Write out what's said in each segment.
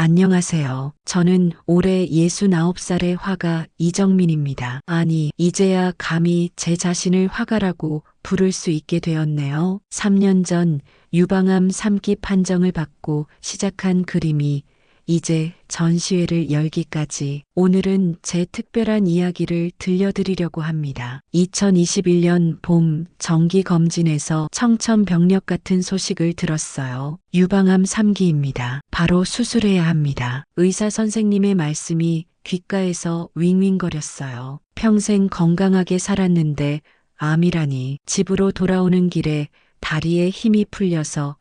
안녕하세요. 저는 올해 69살의 화가 이정민입니다. 아니, 이제야 감히 제 자신을 화가라고 부를 수 있게 되었네요. 3년 전 유방암 3기 판정을 받고 시작한 그림이 이제 전시회를 열기까지 오늘은 제 특별한 이야기를 들려드리려고 합니다. 2021년 봄 정기 검진에서 청천벽력 같은 소식을 들었어요. 유방암 3기입니다. 바로 수술해야 합니다. 의사 선생님의 말씀이 귓가에서 윙윙거렸어요. 평생 건강하게 살았는데 암이라니 집으로 돌아오는 길에 다리에 힘이 풀려서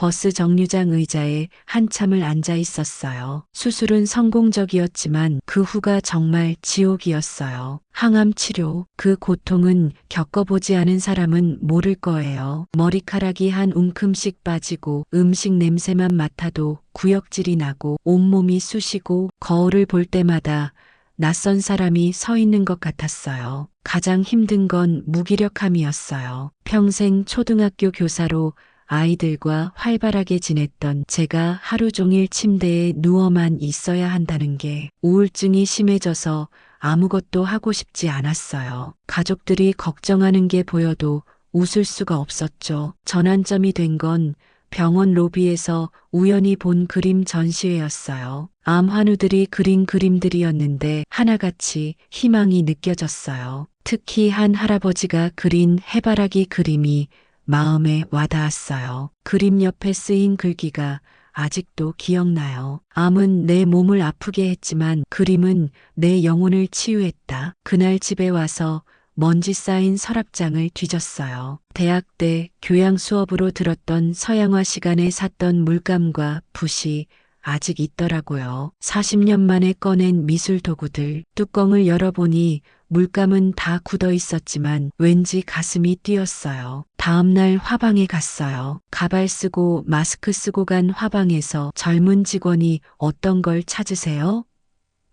버스 정류장 의자에 한참을 앉아 있었어요. 수술은 성공적이었지만 그 후가 정말 지옥이었어요. 항암 치료, 그 고통은 겪어보지 않은 사람은 모를 거예요. 머리카락이 한 움큼씩 빠지고 음식 냄새만 맡아도 구역질이 나고 온몸이 쑤시고 거울을 볼 때마다 낯선 사람이 서 있는 것 같았어요. 가장 힘든 건 무기력함이었어요. 평생 초등학교 교사로 아이들과 활발하게 지냈던 제가 하루 종일 침대에 누워만 있어야 한다는 게 우울증이 심해져서 아무것도 하고 싶지 않았어요. 가족들이 걱정하는 게 보여도 웃을 수가 없었죠. 전환점이 된 건 병원 로비에서 우연히 본 그림 전시회였어요. 암 환우들이 그린 그림들이었는데 하나같이 희망이 느껴졌어요. 특히 한 할아버지가 그린 해바라기 그림이 마음에 와닿았어요. 그림 옆에 쓰인 글귀가 아직도 기억나요. 암은 내 몸을 아프게 했지만 그림은 내 영혼을 치유했다. 그날 집에 와서 먼지 쌓인 서랍장을 뒤졌어요. 대학 때 교양 수업으로 들었던 서양화 시간에 샀던 물감과 붓이 아직 있더라고요. 40년 만에 꺼낸 미술 도구들. 뚜껑을 열어보니 물감은 다 굳어 있었지만 왠지 가슴이 뛰었어요. 다음날 화방에 갔어요. 가발 쓰고 마스크 쓰고 간 화방에서 젊은 직원이 어떤 걸 찾으세요?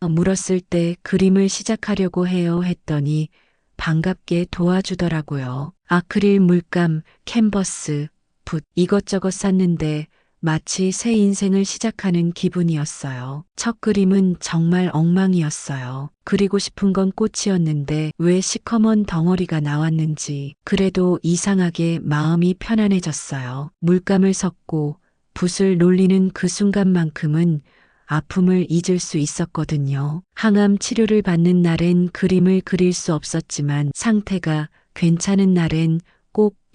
물었을 때 그림을 시작하려고 해요 했더니 반갑게 도와주더라고요. 아크릴 물감, 캔버스, 붓 이것저것 샀는데 마치 새 인생을 시작하는 기분이었어요. 첫 그림은 정말 엉망이었어요. 그리고 싶은 건 꽃이었는데 왜 시커먼 덩어리가 나왔는지 그래도 이상하게 마음이 편안해졌어요. 물감을 섞고 붓을 놀리는 그 순간만큼은 아픔을 잊을 수 있었거든요. 항암 치료를 받는 날엔 그림을 그릴 수 없었지만 상태가 괜찮은 날엔 꼭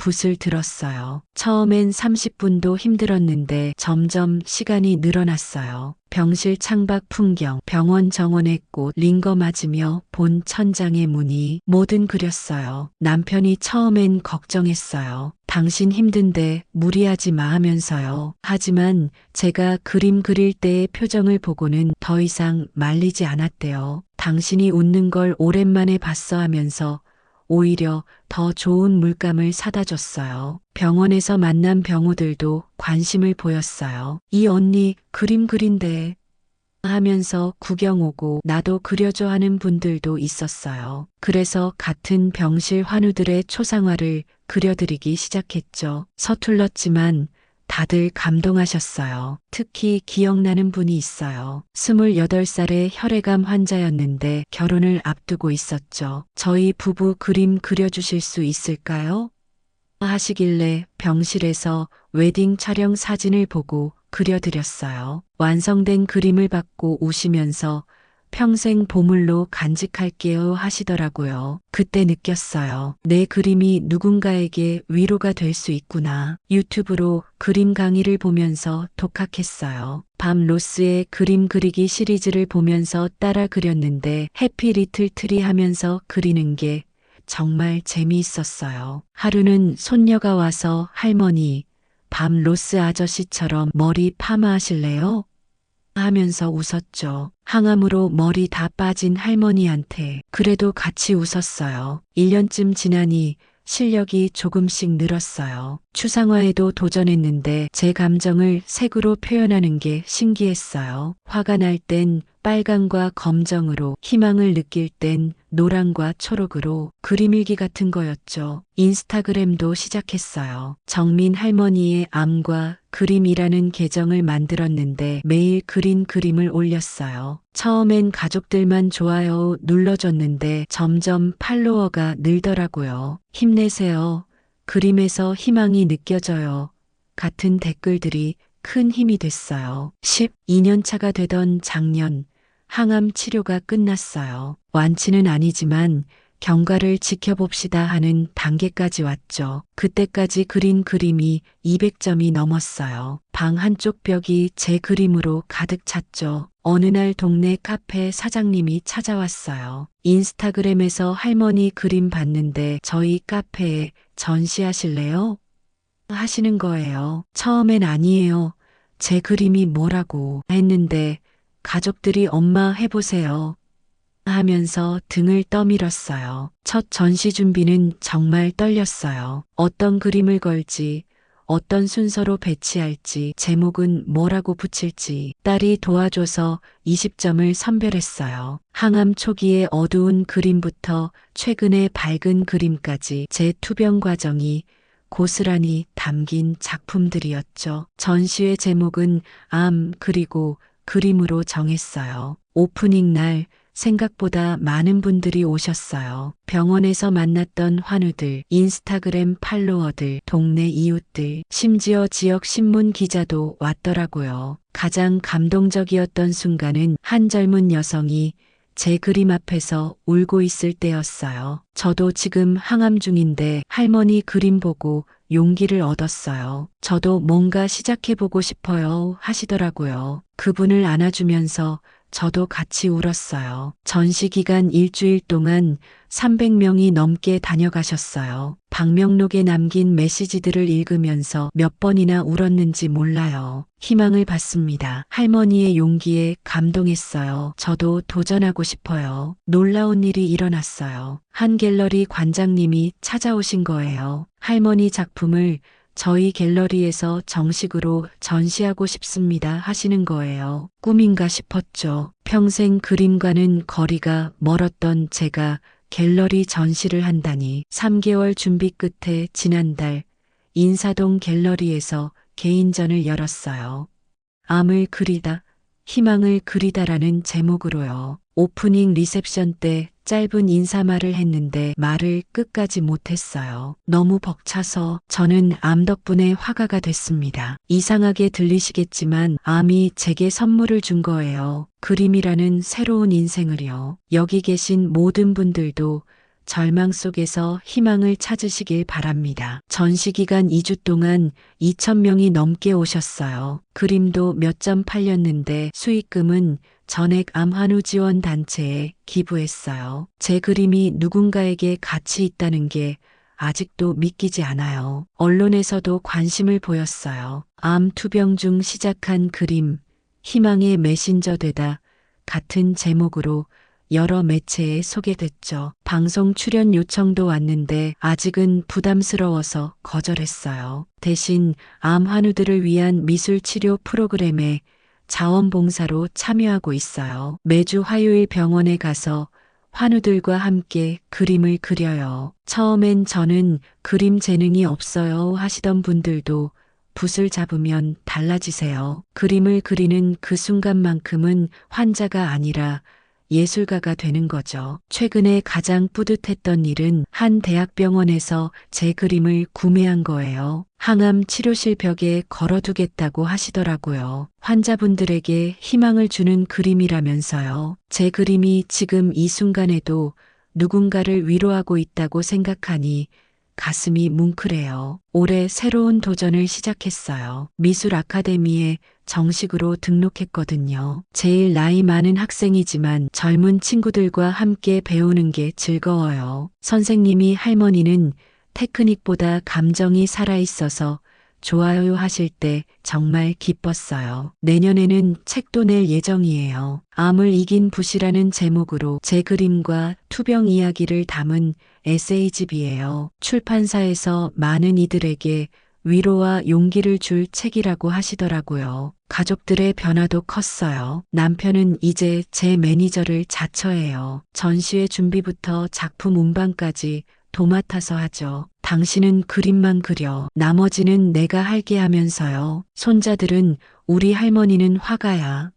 붓을 들었어요. 처음엔 30분도 힘들었는데 점점 시간이 늘어났어요. 병실 창밖 풍경, 병원 정원의 꽃, 링거 맞으며 본 천장의 무늬, 뭐든 그렸어요. 남편이 처음엔 걱정했어요. 당신 힘든데 무리하지 마 하면서요. 하지만 제가 그림 그릴 때의 표정을 보고는 더 이상 말리지 않았대요. 당신이 웃는 걸 오랜만에 봤어 하면서 오히려 더 좋은 물감을 사다 줬어요. 병원에서 만난 병우들도 관심을 보였어요. 이 언니 그림 그린대 하면서 구경 오고 나도 그려줘 하는 분들도 있었어요. 그래서 같은 병실 환우들의 초상화를 그려드리기 시작했죠. 서툴렀지만 다들 감동하셨어요. 특히 기억나는 분이 있어요. 28살의 혈액암 환자였는데 결혼을 앞두고 있었죠. 저희 부부 그림 그려주실 수 있을까요? 하시길래 병실에서 웨딩 촬영 사진을 보고 그려드렸어요. 완성된 그림을 받고 우시면서 평생 보물로 간직할게요 하시더라고요. 그때 느꼈어요. 내 그림이 누군가에게 위로가 될 수 있구나. 유튜브로 그림 강의를 보면서 독학했어요. 밤 로스의 그림 그리기 시리즈를 보면서 따라 그렸는데 해피 리틀 트리 하면서 그리는 게 정말 재미있었어요. 하루는 손녀가 와서 할머니, 밤 로스 아저씨처럼 머리 파마하실래요? 하면서 웃었죠. 항암으로 머리 다 빠진 할머니한테 그래도 같이 웃었어요. 1년쯤 지나니 실력이 조금씩 늘었어요. 추상화에도 도전했는데 제 감정을 색으로 표현하는 게 신기했어요. 화가 날 땐 빨강과 검정으로, 희망을 느낄 땐 노랑과 초록으로 그림일기 같은 거였죠. 인스타그램도 시작했어요. 정민 할머니의 암과 그림이라는 계정을 만들었는데 매일 그린 그림을 올렸어요. 처음엔 가족들만 좋아요 눌러줬는데 점점 팔로워가 늘더라고요. 힘내세요. 그림에서 희망이 느껴져요. 같은 댓글들이 큰 힘이 됐어요. 12년 차가 되던 작년, 항암 치료가 끝났어요. 완치는 아니지만 경과를 지켜봅시다 하는 단계까지 왔죠. 그때까지 그린 그림이 200점이 넘었어요. 방 한쪽 벽이 제 그림으로 가득 찼죠. 어느 날 동네 카페 사장님이 찾아왔어요. 인스타그램에서 할머니 그림 봤는데 저희 카페에 전시하실래요? 하시는 거예요. 처음엔 아니에요. 제 그림이 뭐라고 했는데 가족들이 엄마 해보세요. 하면서 등을 떠밀었어요. 첫 전시 준비는 정말 떨렸어요. 어떤 그림을 걸지, 어떤 순서로 배치할지, 제목은 뭐라고 붙일지 딸이 도와줘서 20점을 선별했어요. 항암 초기의 어두운 그림부터 최근의 밝은 그림까지 제 투병 과정이 고스란히 담긴 작품들이었죠. 전시회 제목은 암 그리고 그림으로 정했어요. 오프닝 날 생각보다 많은 분들이 오셨어요. 병원에서 만났던 환우들, 인스타그램 팔로워들, 동네 이웃들, 심지어 지역 신문 기자도 왔더라고요. 가장 감동적이었던 순간은 한 젊은 여성이 제 그림 앞에서 울고 있을 때였어요. 저도 지금 항암 중인데 할머니 그림 보고 용기를 얻었어요. 저도 뭔가 시작해보고 싶어요 하시더라고요. 그분을 안아주면서 저도 같이 울었어요. 전시 기간 일주일 동안 300명이 넘게 다녀가셨어요. 방명록에 남긴 메시지들을 읽으면서 몇 번이나 울었는지 몰라요. 희망을 받습니다. 할머니의 용기에 감동했어요. 저도 도전하고 싶어요. 놀라운 일이 일어났어요. 한 갤러리 관장님이 찾아오신 거예요. 할머니 작품을 저희 갤러리에서 정식으로 전시하고 싶습니다 하시는 거예요. 꿈인가 싶었죠. 평생 그림과는 거리가 멀었던 제가 갤러리 전시를 한다니 3개월 준비 끝에 지난달 인사동 갤러리에서 개인전을 열었어요. 암을 그리다, 희망을 그리다라는 제목으로요. 오프닝 리셉션 때 짧은 인사말을 했는데 말을 끝까지 못했어요. 너무 벅차서 저는 암 덕분에 화가가 됐습니다. 이상하게 들리시겠지만 암이 제게 선물을 준 거예요. 그림이라는 새로운 인생을요. 여기 계신 모든 분들도 절망 속에서 희망을 찾으시길 바랍니다. 전시 기간 2주 동안 2,000명이 넘게 오셨어요. 그림도 몇 점 팔렸는데 수익금은 전액 암환우 지원 단체에 기부했어요. 제 그림이 누군가에게 가치 있다는 게 아직도 믿기지 않아요. 언론에서도 관심을 보였어요. 암 투병 중 시작한 그림, 희망의 메신저 되다 같은 제목으로 여러 매체에 소개됐죠. 방송 출연 요청도 왔는데 아직은 부담스러워서 거절했어요. 대신 암 환우들을 위한 미술 치료 프로그램에 자원봉사로 참여하고 있어요. 매주 화요일 병원에 가서 환우들과 함께 그림을 그려요. 처음엔 저는 그림 재능이 없어요 하시던 분들도 붓을 잡으면 달라지세요. 그림을 그리는 그 순간만큼은 환자가 아니라 예술가가 되는 거죠. 최근에 가장 뿌듯했던 일은 한 대학병원에서 제 그림을 구매한 거예요. 항암 치료실 벽에 걸어두겠다고 하시더라고요. 환자분들에게 희망을 주는 그림이라면서요. 제 그림이 지금 이 순간에도 누군가를 위로하고 있다고 생각하니 가슴이 뭉클해요. 올해 새로운 도전을 시작했어요. 미술 아카데미에 정식으로 등록했거든요. 제일 나이 많은 학생이지만 젊은 친구들과 함께 배우는 게 즐거워요. 선생님이 할머니는 테크닉보다 감정이 살아있어서 좋아요 하실 때 정말 기뻤어요. 내년에는 책도 낼 예정이에요. 암을 이긴 붓이라는 제목으로 제 그림과 투병 이야기를 담은 에세이집이에요. 출판사에서 많은 이들에게 위로와 용기를 줄 책이라고 하시더라고요. 가족들의 변화도 컸어요. 남편은 이제 제 매니저를 자처해요. 전시회 준비부터 작품 운반까지 도맡아서 하죠. 당신은 그림만 그려. 나머지는 내가 할게 하면서요. 손자들은 우리 할머니는 화가야.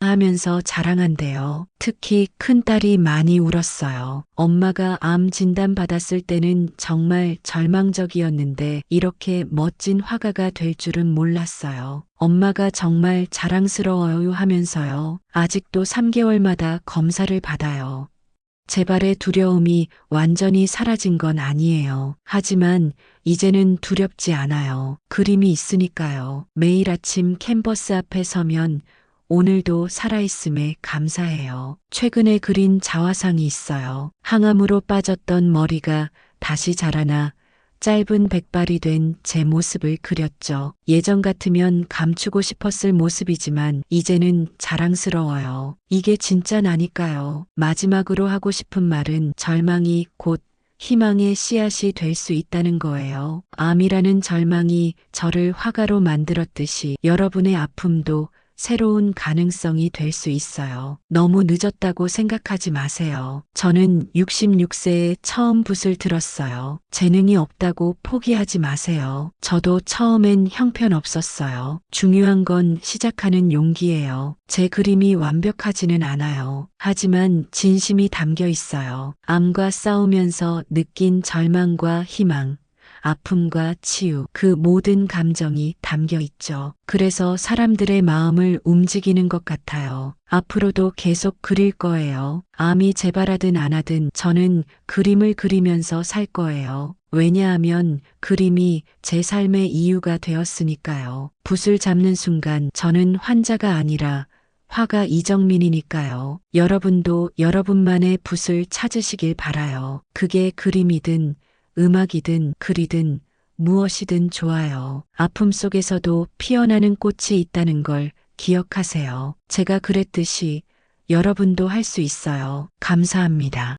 하면서 자랑한대요. 특히 큰딸이 많이 울었어요. 엄마가 암 진단 받았을 때는 정말 절망적이었는데 이렇게 멋진 화가가 될 줄은 몰랐어요. 엄마가 정말 자랑스러워요 하면서요. 아직도 3개월마다 검사를 받아요. 재발의 두려움이 완전히 사라진 건 아니에요. 하지만 이제는 두렵지 않아요. 그림이 있으니까요. 매일 아침 캔버스 앞에 서면 오늘도 살아있음에 감사해요. 최근에 그린 자화상이 있어요. 항암으로 빠졌던 머리가 다시 자라나 짧은 백발이 된 제 모습을 그렸죠. 예전 같으면 감추고 싶었을 모습이지만 이제는 자랑스러워요. 이게 진짜 나니까요. 마지막으로 하고 싶은 말은 절망이 곧 희망의 씨앗이 될 수 있다는 거예요. 암이라는 절망이 저를 화가로 만들었듯이 여러분의 아픔도 새로운 가능성이 될 수 있어요. 너무 늦었다고 생각하지 마세요. 저는 66세에 처음 붓을 들었어요. 재능이 없다고 포기하지 마세요. 저도 처음엔 형편없었어요. 중요한 건 시작하는 용기예요. 제 그림이 완벽하지는 않아요. 하지만 진심이 담겨 있어요. 암과 싸우면서 느낀 절망과 희망, 아픔과 치유, 그 모든 감정이 담겨 있죠. 그래서 사람들의 마음을 움직이는 것 같아요. 앞으로도 계속 그릴 거예요. 암이 재발하든 안 하든 저는 그림을 그리면서 살 거예요. 왜냐하면 그림이 제 삶의 이유가 되었으니까요. 붓을 잡는 순간 저는 환자가 아니라 화가 이정민이니까요. 여러분도 여러분만의 붓을 찾으시길 바라요. 그게 그림이든 음악이든 글이든 무엇이든 좋아요. 아픔 속에서도 피어나는 꽃이 있다는 걸 기억하세요. 제가 그랬듯이 여러분도 할 수 있어요. 감사합니다.